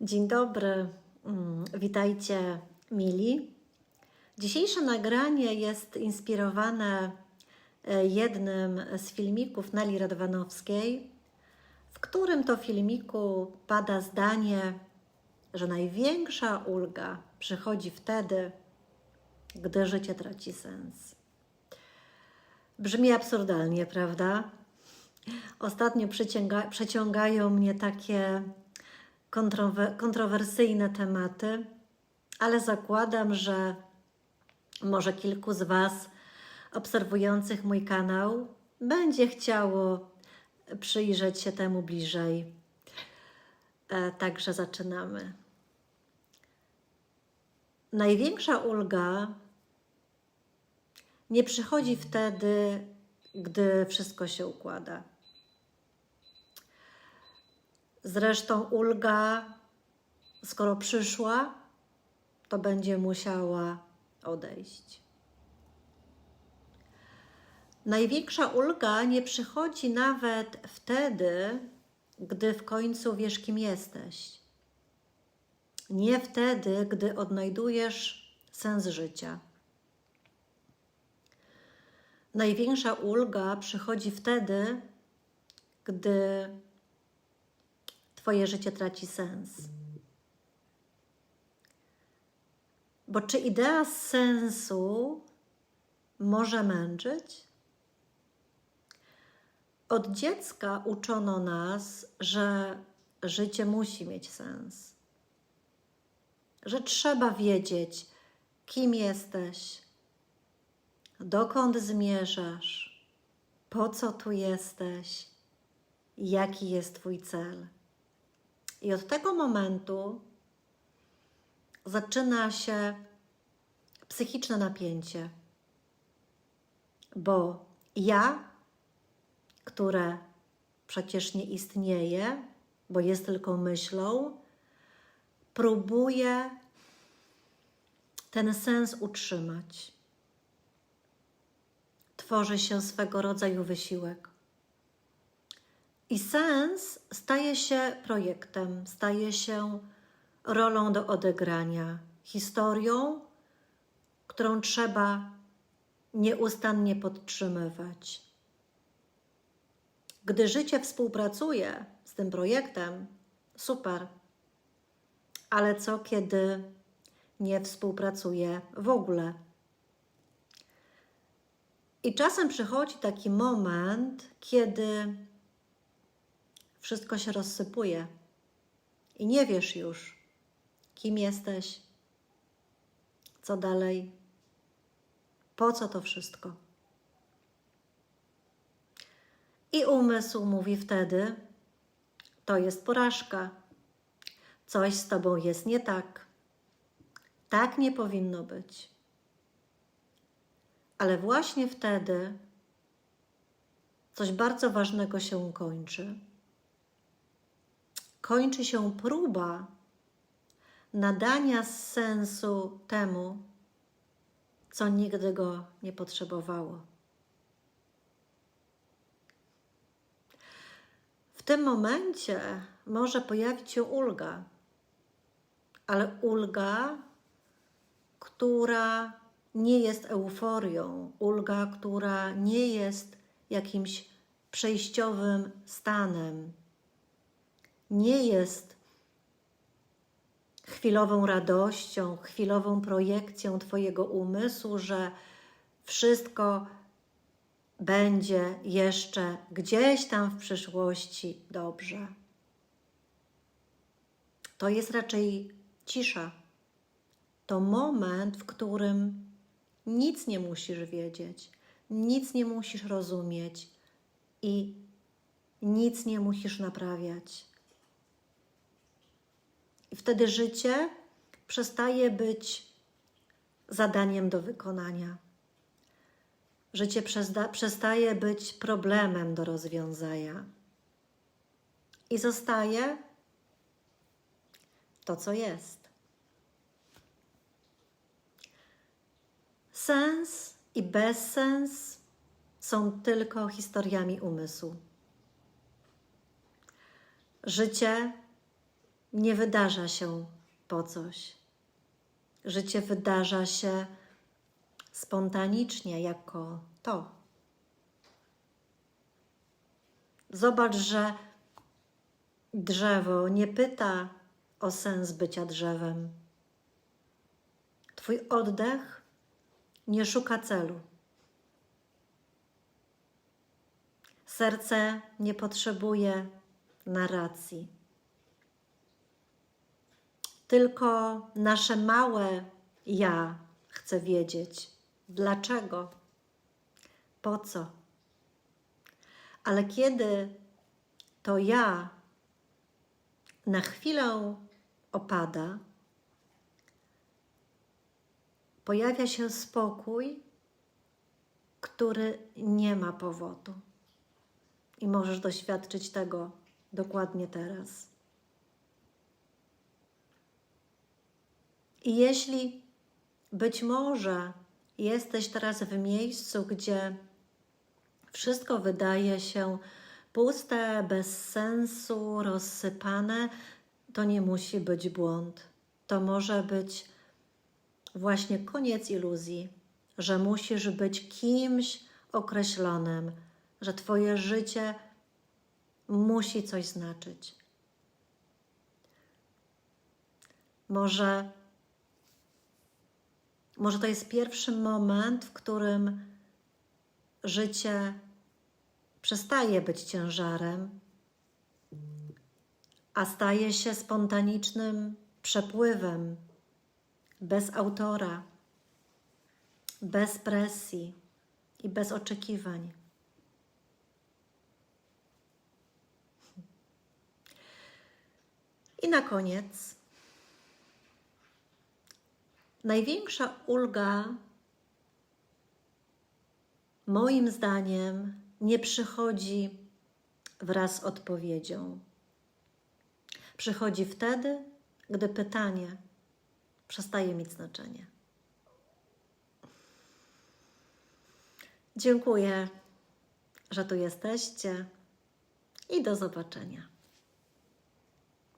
Dzień dobry, Mm, witajcie mili. Dzisiejsze nagranie jest inspirowane e, jednym z filmików Neli Radwanowskiej, w którym to filmiku pada zdanie, że największa ulga przychodzi wtedy, gdy życie traci sens. Brzmi absurdalnie, prawda? Ostatnio przyciąga, przeciągają mnie takie kontrowe, kontrowersyjne tematy, ale zakładam, że może kilku z Was obserwujących mój kanał będzie chciało przyjrzeć się temu bliżej. E, Także zaczynamy. Największa ulga nie przychodzi wtedy, gdy wszystko się układa. Zresztą ulga, skoro przyszła, to będzie musiała odejść. Największa ulga nie przychodzi nawet wtedy, gdy w końcu wiesz, kim jesteś. Nie wtedy, gdy odnajdujesz sens życia. Największa ulga przychodzi wtedy, gdy Twoje życie traci sens. Bo czy idea sensu może męczyć? Od dziecka uczono nas, że życie musi mieć sens, że trzeba wiedzieć, kim jesteś, dokąd zmierzasz, po co tu jesteś, jaki jest Twój cel. I od tego momentu zaczyna się psychiczne napięcie, bo ja, które przecież nie istnieje, bo jest tylko myślą, próbuję ten sens utrzymać. Tworzy się swego rodzaju wysiłek. I sens staje się projektem, staje się rolą do odegrania, historią, którą trzeba nieustannie podtrzymywać. Gdy życie współpracuje z tym projektem, super. Ale co kiedy nie współpracuje w ogóle? I czasem przychodzi taki moment, kiedy wszystko się rozsypuje i nie wiesz już, kim jesteś, co dalej, po co to wszystko. I umysł mówi wtedy: To jest porażka, coś z tobą jest nie tak, tak nie powinno być. Ale właśnie wtedy coś bardzo ważnego się kończy kończy się próba nadania sensu temu, co nigdy go nie potrzebowało. W tym momencie może pojawić się ulga, ale ulga, która nie jest euforią, ulga, która nie jest jakimś przejściowym stanem, nie jest chwilową radością, chwilową projekcją Twojego umysłu, że wszystko będzie jeszcze gdzieś tam w przyszłości dobrze. To jest raczej cisza. To moment, w którym nic nie musisz wiedzieć, nic nie musisz rozumieć i nic nie musisz naprawiać. I wtedy życie przestaje być zadaniem do wykonania. Życie przestaje być problemem do rozwiązania. I zostaje to, co jest. Sens i bezsens są tylko historiami umysłu. Życie nie wydarza się po coś. Życie wydarza się spontanicznie, jako to. Zobacz, że drzewo nie pyta o sens bycia drzewem. Twój oddech nie szuka celu. Serce nie potrzebuje narracji. Tylko nasze małe ja chce wiedzieć, dlaczego, po co. Ale kiedy to ja na chwilę opada, pojawia się spokój, który nie ma powodu. I możesz doświadczyć tego dokładnie teraz. I jeśli być może jesteś teraz w miejscu, gdzie wszystko wydaje się puste, bez sensu, rozsypane, to nie musi być błąd. To może być właśnie koniec iluzji, że musisz być kimś określonym, że Twoje życie musi coś znaczyć. Może, może to jest pierwszy moment, w którym życie przestaje być ciężarem, a staje się spontanicznym przepływem, bez autora, bez presji i bez oczekiwań. I na koniec, największa ulga, moim zdaniem, nie przychodzi wraz z odpowiedzią. Przychodzi wtedy, gdy pytanie przestaje mieć znaczenie. Dziękuję, że tu jesteście i do zobaczenia.